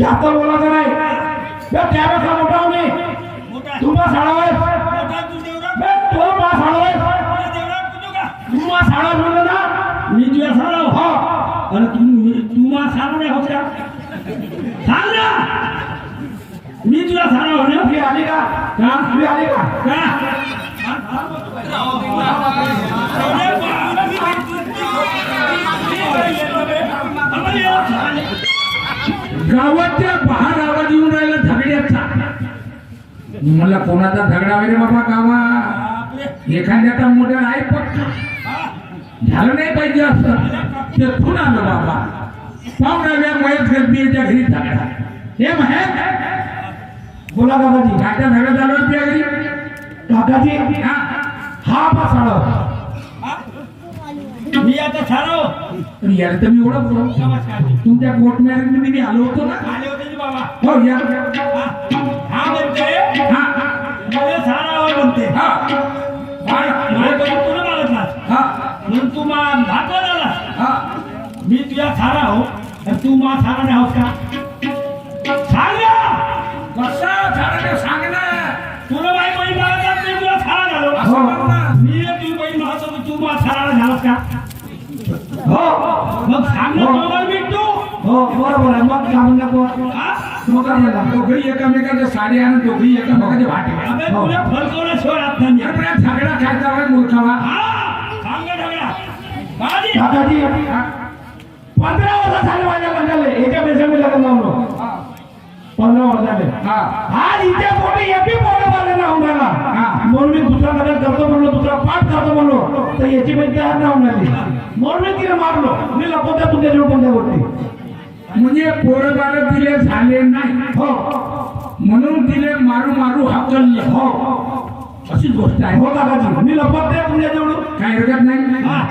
जास्त बोलायचं नाही. बे, मोठा होणे तू मा साडावाय बे, तो मा साडावाय तू मा साडा म्हणलं ना मी तुझ्या साडा हो आणि तू मी- तू मा साडा नाही होत का सांग ना मी तुझ्या साडा होणे तुझी आली का? का तुझी आली का? का गावाच्या बाहेर आवाज येऊन राहिला झगड्याचा. मला कोणाचा झगडा वगैरे बाबा गावा? एखाद्याचा मोठा आहे पक्का झालं नाही पाहिजे असं. ते खून आलं बाबा. पाहुण्याच्या मयत गर्दीच्या घरी झगडा. हे महेश बोला बाबाजी काय झगडा झाला तुझ्या घरी काकाजी हा हा बसाळ मी आता पण यार तर मी एवढं नमस्कार. तुमच्या कोर्ट मॅरेजमध्ये मी आलो होतो ना? आले होते बाबा? हो या. हा म्हणते. हा. मला म्हणते. हा. हा. म्हणून तू मा भागवत आला हा. मी तुझ्या सारा हो तर तू मा सारा नाही आहोत का? का हो मग सांग ना हो. हो बरोबर आहे. मग हा? मग दोघही साडी आणि दोघही एकामेकाचे भाटे हो. नाही. झगडा काय मूर्खावा. हा सांग पंधरा वर्ष झाले माझ्या लग्नाला एका पैशामध्ये लग्न लावलं पंधरा वर्ष झाले. हा. इथे मोठे एपी मोठे वाले ना होणार म्हणून मी दुसरा लग्न करतो म्हणलो दुसरा पाठ करतो म्हणलो तर याची पण तयार नाही. होणार म्हणून मी तिला मारलो. मी लपवता तुझ्या जवळ कोणत्या गोष्टी म्हणजे पोरं बाळ दिले झाले नाही. हो. म्हणून दिले मारू मारू हाकलले हो. अशी गोष्ट आहे. हो काकाजी मी लपवते तुझ्या जवळ काय हरकत नाही. हा.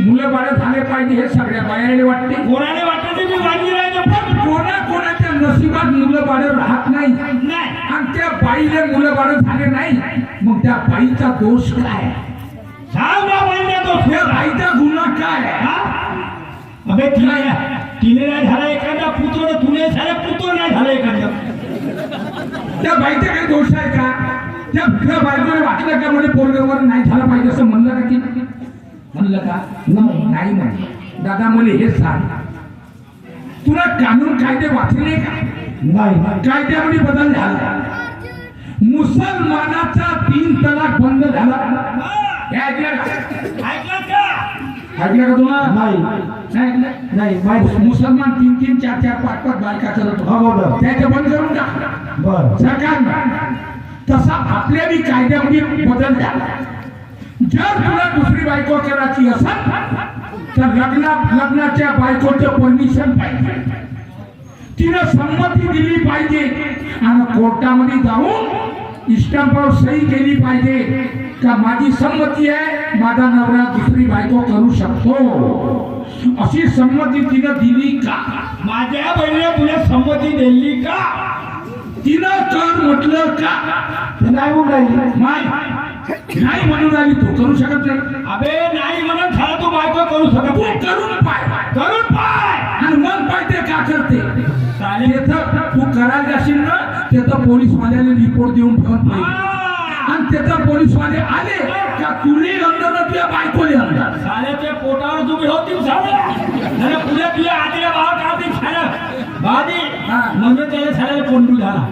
मुलं बाळ झाले पाहिजे हे सगळ्या बायाला वाटते. कोणाने वाटतं ते मी वाजी राहायचं पण. कोणा कोणाच्या नशिबात मुलं बाळ राहत नाही. नाही. आणि त्या बाईले मुलं बाळ झाले नाही. मग त्या बाईचा दोष काय? सांग ना बहिणी तो त्या बाईचा गुन्हा काय? हा? अबे तिला तिने नाही झाला एखादा पुत्र तुने झाला पुत्र नाही झाला एखादा. त्या बाईचा काही दोष आहे का? त्या त्या बायकोने वाटलं का म्हणजे पोरगावर नाही झालं पाहिजे असं म्हणलं का की म्हणलं का? नाही नाही दादा मुले हेच सांग. तुला कानून कायदे वाचले का? नाही. कायद्यामध्ये बदल झाला. मुसलमानाचा तीन तलाक बंद झाला. ऐकलं का? ऐकलं का? ऐकलं का तुला नाही. मुसलमान तीन तीन चार चार पाच पाच बायका करत हो त्याचे बंद करून टाकलं बर. सरकार तसा आपल्या बी कायद्यामध्ये बदल झाला. जर तुला दुसरी बायको करायची असेल तर लग्ना लग्नाच्या बायकोचं परमिशन पाहिजे. तिनं संमती दिली पाहिजे. आणि कोर्टामध्ये जाऊन स्टंपावर सही केली पाहिजे. का माझी संमती आहे माझा नवरा दुसरी बायको करू शकतो? अशी संमती तिनं दिली का? माझ्या बहिणीने तुला संमती दिली का? तिनं कर म्हटलं का? नाही म्हणून राहिली. नाही. नाही म्हणून आली तू करू शकत नाही. अबे नाही म्हणून झाला तू बायको करू शकत करून पाय. करून पाय. रिपोर्ट देऊन ठेवत नाही. आणि तिथं पोलीसवाले आले का तुले अंदर ना तुझ्या बायकोले अंदर साल्याच्या पोटावर तुम्ही होती पुढे तुझ्या आजीला भाव काढते छाया भाजी हा. म्हणून त्याला छायाला कोंडू झाला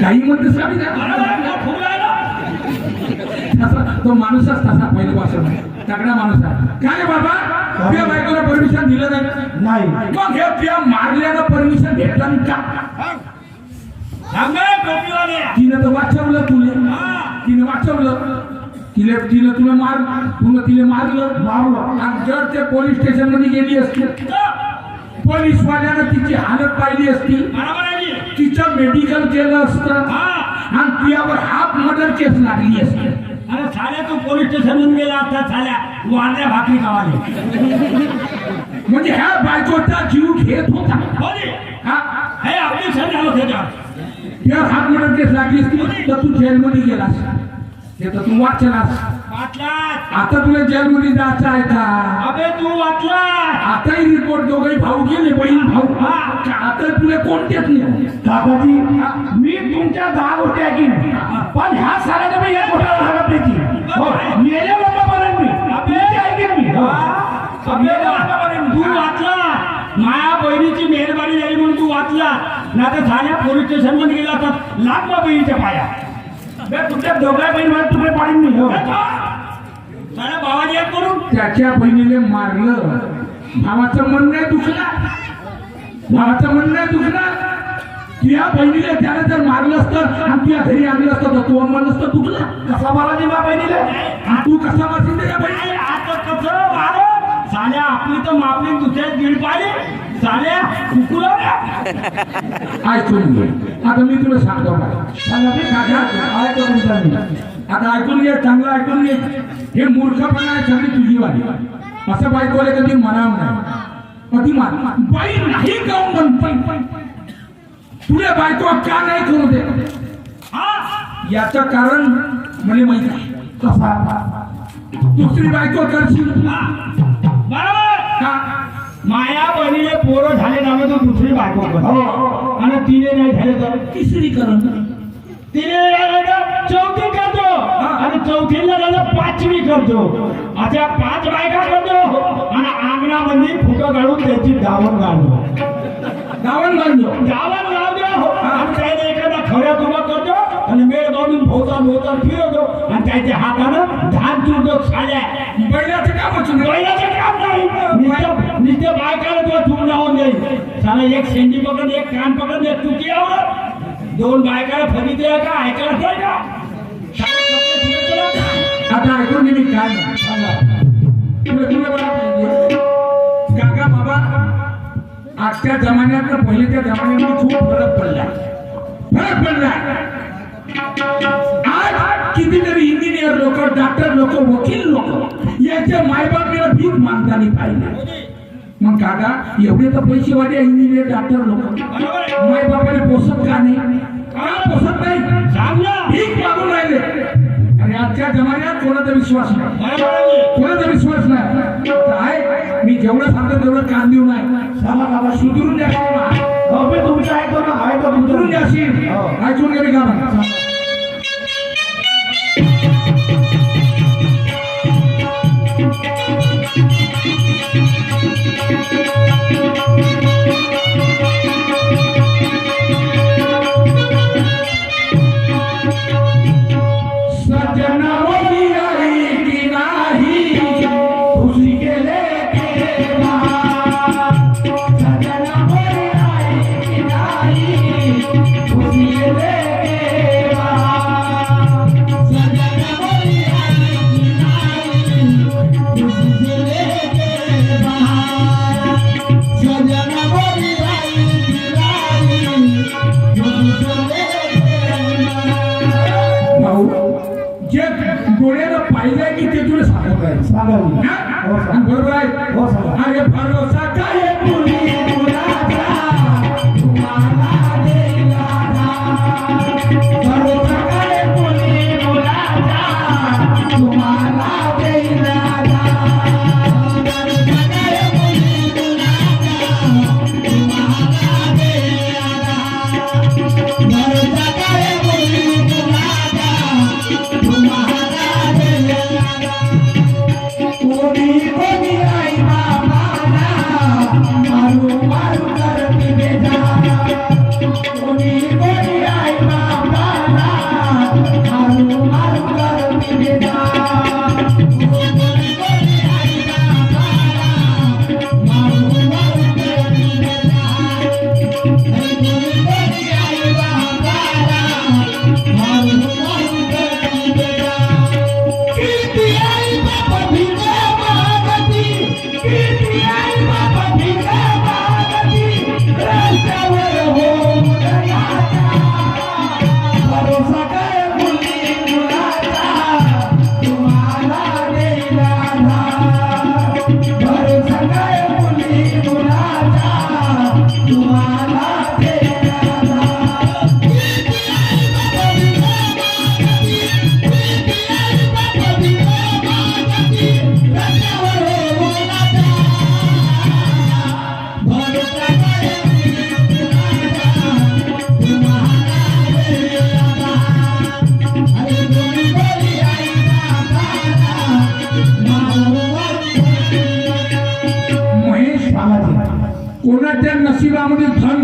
काही म्हणते ना. तसा तो माणूसच तसा पहिल्यापासून. तगडा माणूस आहे. का रे बाबा? तुझ्या बायकोला परमिशन दिलं नाही? नाही. मग हे तुझ्या मारल्यानं परमिशन भेटलं का? तिनं तर वाचवलं तुले. तिने वाचवलं. तिला तिला तुला मार तुला तिला मारलं. मारलं. आणि जर ते पोलीस स्टेशनमध्ये गेली असती पोलीसवाल्यानं तिची हालत पाहिली असती? तिचं मेडिकल केलं असतं हा. आणि तिच्यावर हाफ मर्डर केस लागली असती. अरे साल्या तू पोलीस स्टेशनहून गेला आता साल्या वारल्या भाकरी खावाले. म्हणजे ह्या बायकोचा जीव घेत होता. हा. त्यावर हात म्हणत केस लागलीस की तर तू जेलमध्ये गेलास. हे तर तू वाचलास. आता तुला जेलमध्ये जायचं आहे का? अबे तू वाचलास. आताही रिपोर्ट दोघे भाऊ गेले बहीण भाऊ. आता तुला कोणतेच नाही? काकाजी मी तुमच्या दहा गोष्टी ऐकीन. पण ह्या साऱ्याचा मी एक गोष्ट सांगत नाही. हो, मेल्या लोकांपर्यंत मी. ऐकीन मी. हो. तू वाचला माया बहिणीची मेहरबानी झाली म्हणून तू वाचला ना तर झाल्या पोलीस स्टेशनमध्ये गेला तर लागला बहिणीच्या पाया. बे, तुमच्या दोघा बहीण मला तुकडे पाडीन मी. हो. करून. त्याच्या बहिणीने मारलं. भावाचं मन नाही दुखणार भावाचं मन नाही दुखणार तुझ्या बहिणीला त्याने जर मारलं असतं आणि तुझ्या घरी आणलं असतं तर तो मन असतं दुखला. कसा मारा ती मा बहिणीला तू कसा मारशील त्याच्या बहिणी आता कसं? साल्या आपली तर मापली दुसऱ्या गिळ पाहिली साल्या कुकुला ऐकून घे आता मी तुला सांगतो मला आता ऐकून घे चांगलं ऐकून घे. हे मूर्खपणा आहे सगळी तुझी वाली. असं बायकोला कधी म्हणावं नाही. कधी मान बाई नाही गाऊन पण पण तुला बायको का नाही करू दे याचं कारण मला माहिती आहे कसा? दुसरी बायको करशील? बरोबर? माया बहिणीने पोरं झाले ना तो दुसरी बायको करतो. आणि तिने नाही झाले तर? तिसरी करण. तिने तर चौथी करतो. आणि चौथीला झालं पाचवी करतो. अशा पाच बायका करतो. आणि अंगणामध्ये फुटं काढून त्याची गावन घालतो. गावन बांधलो गावात लाव द्या हो. आणि त्याने एखादा खऱ्यात उभा करतो. आणि मेळ बांधून भोवता भोवता फिरवतो. आणि त्याच्या हातानं धान चुरतो साड्या बैलाचं काम बैलाचं नुसतं बायकाला तुला चूक लावून देईल साला एक शेंडी पकड एक कान पकड एक चुकी आवडत दोन बायकाला फरी द्या का? ऐकायला द्या का? आता ऐकून मी काय काका बाबा आजच्या जमान्यात तर पहिल्याच्या जमान्यामध्ये खूप फरक पडला. फरक पडला. आज कितीतरी इंजिनियर लोक डॉक्टर लोक वकील लोक याच्या मायबापीला भीक मागताना पाहिजे मग काका एवढे तर पैसेवाले इंजिनियर डॉक्टर लोक. आहे. मायबापाने पोसत का नाही? का पोसत नाही? मागून राहिले. आणि आजच्या जमान्यात कोणाचा विश्वास नाही? आहे. कोणाचा विश्वास नाही? मी जेवढं सांगतो तेवढं कान देऊ नाही सांगा बाबा. सुधरून द्या हो, मी तुमचं ऐकतो ना ऐकतो सुधरून तुमचं द्याशील हो. ऐकून घे मी का बरोबर आहे हो, सांगा. अरे भरोसा काय मुली मुलाचा तुम्हाला कोणाच्या नशिबामध्ये धन राहते